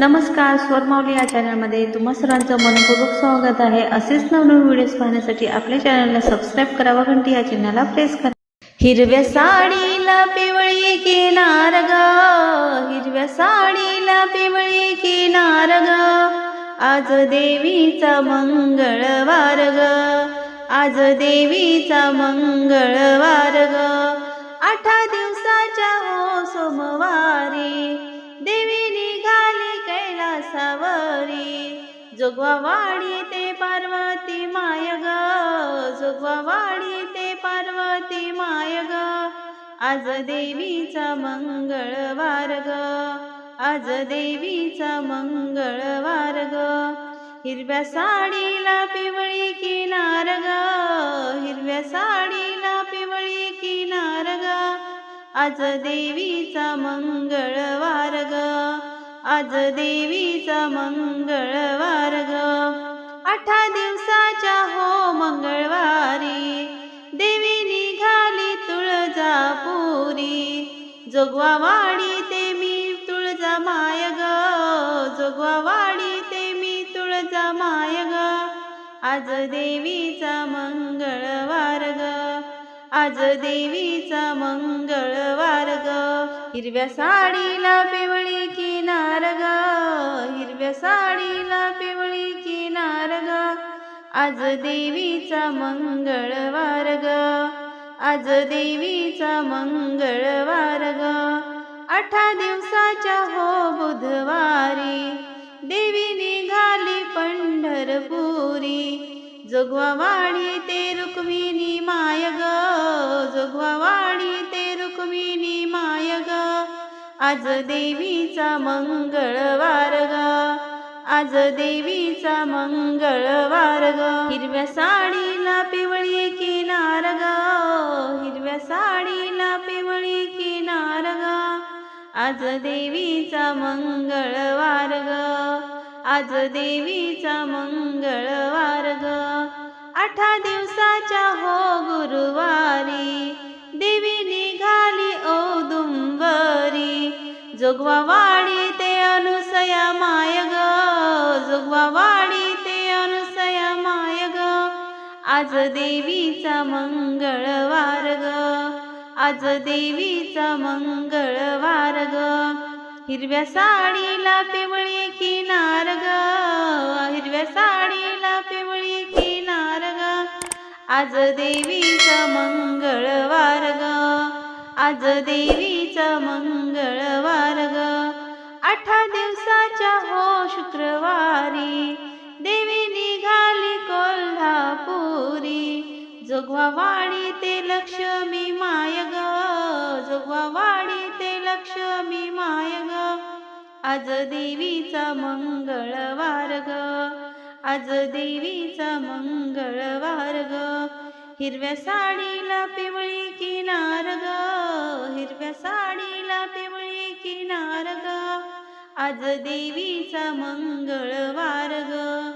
नमस्कार स्वरमावली या चॅनलमध्ये तुम्हा सर्वांचं मनपूर्वक स्वागत आहे. असेच नवनवीन व्हिडिओज पाहण्यासाठी आपल्या चॅनलला सबस्क्राईब करा व घंटी या चिन्हाला प्रेस करा. हिरव्या साडीला पिवळी किनार ग. हिरव्या साडीला पिवळी किनार ग. आज देवीचा मंगळवार ग. आज देवीचा मंगळवार ग. आठा दिवसाच्या हो सोमवार जोगवा ते पार्वती माय ग जोगवा ते पार्वती माय ग आज देवीचा मंगळवार ग आज देवीचा मंगळवार ग हिरव्या साडीला पिवळी किनार ग हिरव्या साडीला पिवळी किनार ग आज देवीचा मंगळवार ग आज देवीचा मंगळवार ग. अठरा दिवसाच्या हो मंगळवारी. देवी निघाली तुळजापुरी. जोगवा वाडी ते मी तुळजा माय ग. जोगवा वाडी ते मी तुळजा माय ग. आज देवीचा मंगळवार ग. आज देवीचा मंगळवार ग. हिरव्या साडीला पिवळी किनार ग. हिरव्या साडीला पिवळी किनार ग. आज देवीचा मंगळवार ग. आज देवीचा मंगळवार ग. अठरा दिवसाच्या हो बुधवारी देवी निघाली पंढरपुरी. जोगवा आज देवीचा मंगळवार ग. आज देवीचा मंगळवार ग. हिरव्या साडीला पिवळी किनार ग. हिरव्या साडीला पिवळी किनार ग. आज देवीचा मंगळवार ग. आज देवीचा मंगळवार ग. आठ दिवसाच्या हो गुरुवारी देवी जोगवा वाडी ते अनुसया माय ग जोगवा वाडी ते अनुसया माय ग आज देवीचा मंगळवार ग आज देवीचा मंगळवार ग हिरव्या साडीला पिवळी किनार ग हिरव्या साडीला पिवळी किनार ग आज देवीचा मंगळवार ग आज देवीचा मंगळवार ग. आठा दिवसाच्या हो शुक्रवारी देवी निघाली कोल्हापुरी. जोगवा वाडी ते लक्ष्मी माय ग. जोगवा वाडी ते लक्ष्मी माय ग. आज देवीचा मंगळवार ग. आज देवीचा मंगळवार ग. हिरव्या साडीला पिवळी आज देवीचा मंगळवार ग.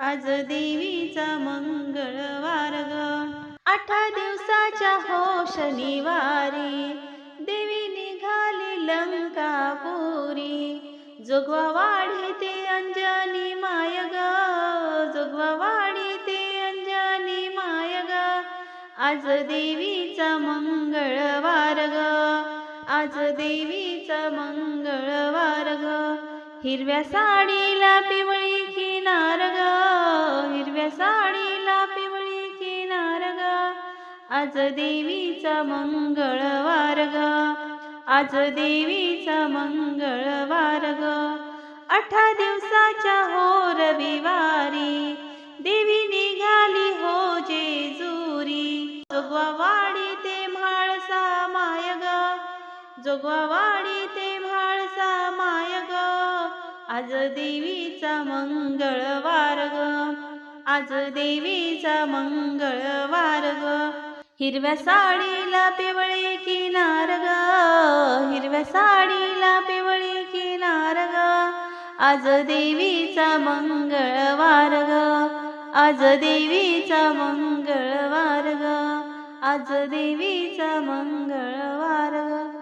आज देवीचा मंगळवार ग. आठा दिवसाच्या हो शनिवारी देवी निघाली लंकापुरी. जोगवा वाढी ते अंजनी माय ग. जोगवा वाढी ते अंजनी माय ग. आज देवीचा मंगळवार ग. आज देवीचा मंगळवार ग. हिरव्या साडीला पिवळी किनार ग. हिरव्या साडीला पिवळी किनार ग. आज देवीचा मंगळवार ग. आज देवीचा मंगळवार ग. अठरा दिवसाच्या हो रविवारी देवी निघाली हो जेजुरी. जोगवा जोगवा वाडी ते म्हाळसा माय ग आज देवीचा मंगळवार ग. आज देवीचा मंगळवार ग. हिरव्या साडीला पिवळी किनार ग. हिरव्या साडीला पिवळी किनार ग. आज देवीचा मंगळवार ग. आज देवीचा मंगळवार ग. आज देवीचा मंगळवार ग.